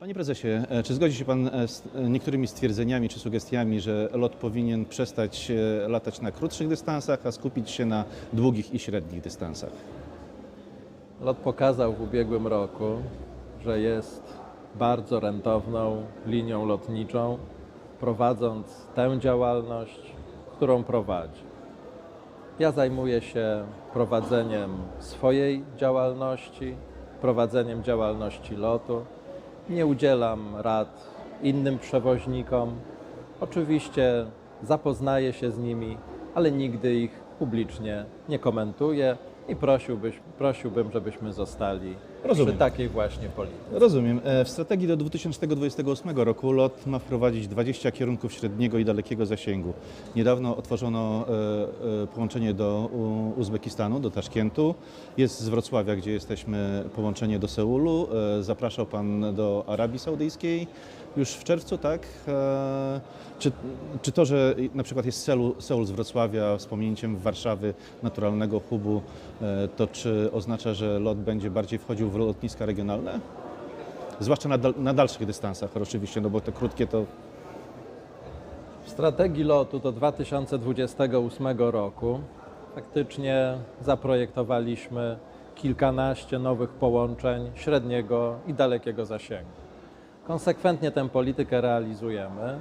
Panie prezesie, e, czy zgodzi się pan e, z niektórymi stwierdzeniami czy sugestiami, że LOT powinien przestać e, latać na krótszych dystansach, a skupić się na długich i średnich dystansach? Lot pokazał w ubiegłym roku, że jest bardzo rentowną linią lotniczą, prowadząc tę działalność, którą prowadzi. Ja zajmuję się prowadzeniem swojej działalności, prowadzeniem działalności lotu. Nie udzielam rad innym przewoźnikom. Oczywiście zapoznaję się z nimi, ale nigdy ich publicznie nie komentuję i prosiłbyś, prosiłbym, żebyśmy zostali Rozumiem. przy takiej właśnie polityce. Rozumiem. E, W strategii do 2028 roku LOT ma wprowadzić 20 kierunków średniego i dalekiego zasięgu. Niedawno otworzono e, e, połączenie do Uzbekistanu, do Taszkentu. Jest z Wrocławia, gdzie jesteśmy, połączenie do Seulu. Zapraszał Pan do Arabii Saudyjskiej już w czerwcu, tak? Czy, czy to, że na przykład jest Seul, Seul z Wrocławia z pominięciem Warszawy, naturalnego hubu, to czy oznacza, że LOT będzie bardziej wchodził w lotniska regionalne? Zwłaszcza na, na dalszych dystansach oczywiście, no bo te krótkie to W strategii lotu do 2028 roku faktycznie zaprojektowaliśmy kilkanaście nowych połączeń średniego i dalekiego zasięgu. Konsekwentnie tę politykę realizujemy,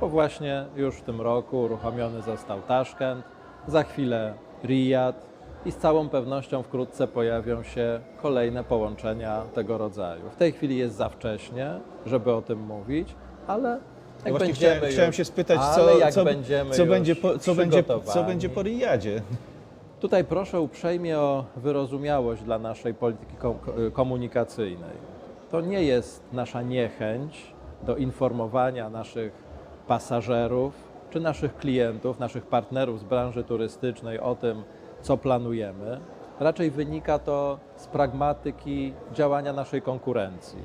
bo właśnie już w tym roku uruchomiony został Taszkent, za chwilę Riyad i z całą pewnością wkrótce pojawią się kolejne połączenia tego rodzaju. W tej chwili jest za wcześnie, żeby o tym mówić, ale jak właśnie chciałem, chciałem już- się spytać, co, jak co, będziemy co, będzie po, co, będzie, co będzie po Riyadzie. Tutaj proszę uprzejmie o wyrozumiałość dla naszej polityki kom- komunikacyjnej. To nie jest nasza niechęć do informowania naszych pasażerów czy naszych klientów, naszych partnerów z branży turystycznej o tym, co planujemy. Raczej wynika to z pragmatyki działania naszej konkurencji.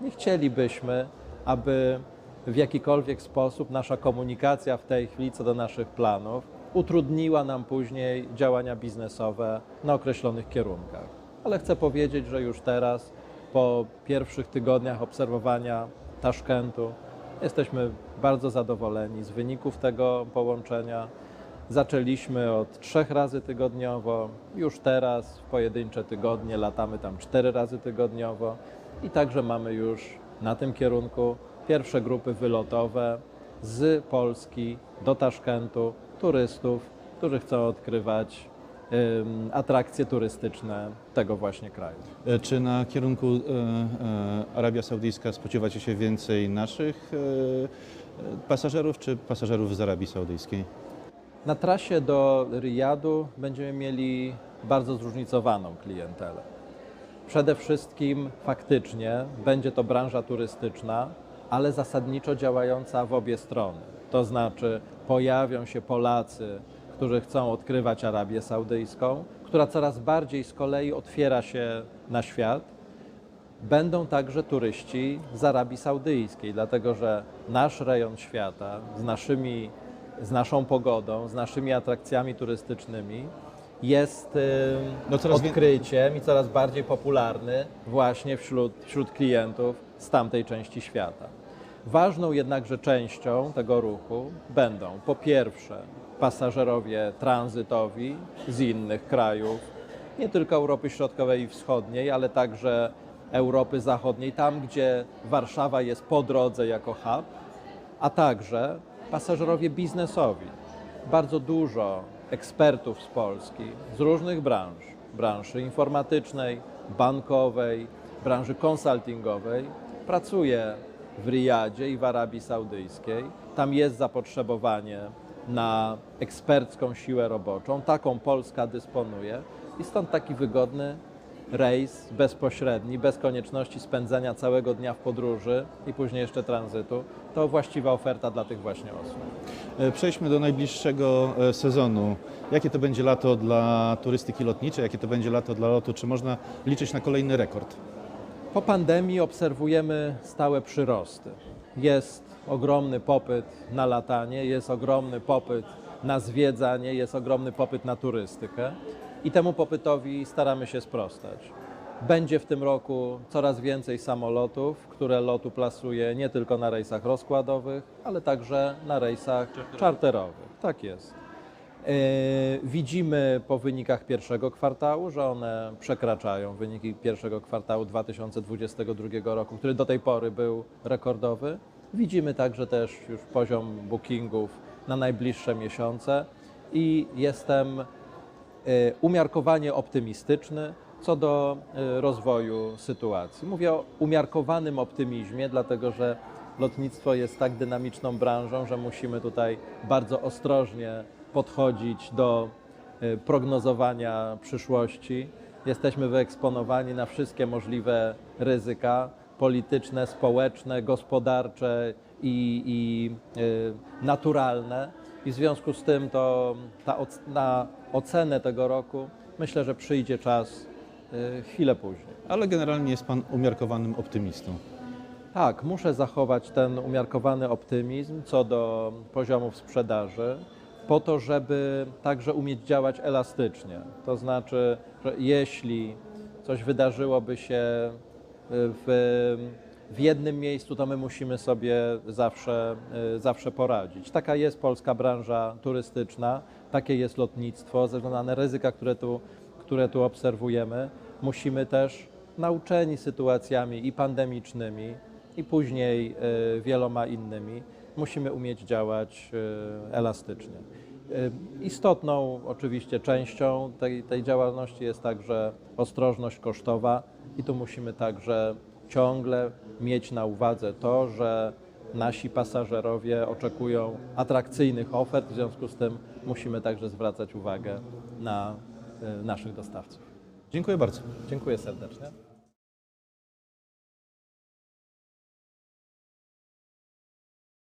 Nie chcielibyśmy, aby w jakikolwiek sposób nasza komunikacja w tej chwili co do naszych planów utrudniła nam później działania biznesowe na określonych kierunkach. Ale chcę powiedzieć, że już teraz, po pierwszych tygodniach obserwowania Taszkentu, jesteśmy bardzo zadowoleni z wyników tego połączenia. Zaczęliśmy od trzech razy tygodniowo, już teraz w pojedyncze tygodnie latamy tam cztery razy tygodniowo i także mamy już na tym kierunku pierwsze grupy wylotowe z Polski do Taszkentu turystów, którzy chcą odkrywać atrakcje turystyczne tego właśnie kraju. E, Czy na kierunku e, e, Arabia Saudyjska spodziewacie się więcej naszych pasażerów, czy pasażerów z Arabii Saudyjskiej? Na trasie do Riyadu będziemy mieli bardzo zróżnicowaną klientelę. Przede wszystkim faktycznie będzie to branża turystyczna, ale zasadniczo działająca w obie strony. To znaczy pojawią się Polacy, którzy chcą odkrywać Arabię Saudyjską, która coraz bardziej z kolei otwiera się na świat. Będą także turyści z Arabii Saudyjskiej, dlatego że nasz rejon świata z, naszymi, z naszą pogodą, z naszymi atrakcjami turystycznymi jest No coraz odkryciem i coraz bardziej popularny właśnie wśród, wśród klientów z tamtej części świata. Ważną jednakże częścią tego ruchu będą po pierwsze pasażerowie tranzytowi z innych krajów, nie tylko Europy Środkowej i Wschodniej, ale także Europy Zachodniej, tam gdzie Warszawa jest po drodze jako hub, a także pasażerowie biznesowi. Bardzo dużo ekspertów z Polski, z różnych branż, branży informatycznej, bankowej, branży konsultingowej, pracuje w Riyadzie i w Arabii Saudyjskiej. Tam jest zapotrzebowanie na ekspercką siłę roboczą. Taką Polska dysponuje i stąd taki wygodny rejs bezpośredni, bez konieczności spędzania całego dnia w podróży i później jeszcze tranzytu, to właściwa oferta dla tych właśnie osób. E, Przejdźmy do najbliższego e, sezonu. Jakie to będzie lato dla turystyki lotniczej, jakie to będzie lato dla lotu? Czy można liczyć na kolejny rekord? Po pandemii obserwujemy stałe przyrosty. Jest ogromny popyt na latanie, jest ogromny popyt na zwiedzanie, jest ogromny popyt na turystykę i temu popytowi staramy się sprostać. Będzie w tym roku coraz więcej samolotów, które lotu plasuje nie tylko na rejsach rozkładowych, ale także na rejsach czarterowych. Tak jest. E, Widzimy po wynikach pierwszego kwartału, że one przekraczają wyniki pierwszego kwartału 2022 roku, który do tej pory był rekordowy. Widzimy także też już poziom bookingów na najbliższe miesiące i jestem umiarkowanie optymistyczny co do e, rozwoju sytuacji. Mówię o umiarkowanym optymizmie, dlatego że lotnictwo jest tak dynamiczną branżą, że musimy tutaj bardzo ostrożnie podchodzić do e, prognozowania przyszłości. Jesteśmy wyeksponowani na wszystkie możliwe ryzyka polityczne, społeczne, gospodarcze i, i naturalne. I w związku z tym to ta, na ocenę tego roku myślę, że przyjdzie czas e, chwilę później. Ale generalnie jest Pan umiarkowanym optymistą. Tak, muszę zachować ten umiarkowany optymizm co do poziomów sprzedaży, po to, żeby także umieć działać elastycznie. To znaczy, że jeśli coś wydarzyłoby się w, w jednym miejscu, to my musimy sobie zawsze, zawsze poradzić. Taka jest polska branża turystyczna, takie jest lotnictwo, ze względu na ryzyka, które tu, które tu obserwujemy. Musimy też, nauczeni sytuacjami i pandemicznymi, i później e, wieloma innymi, musimy umieć działać e, elastycznie. Istotną oczywiście częścią tej, tej działalności jest także ostrożność kosztowa i tu musimy także ciągle mieć na uwadze to, że nasi pasażerowie oczekują atrakcyjnych ofert, w związku z tym musimy także zwracać uwagę na e, naszych dostawców. Dziękuję bardzo. Dziękuję serdecznie.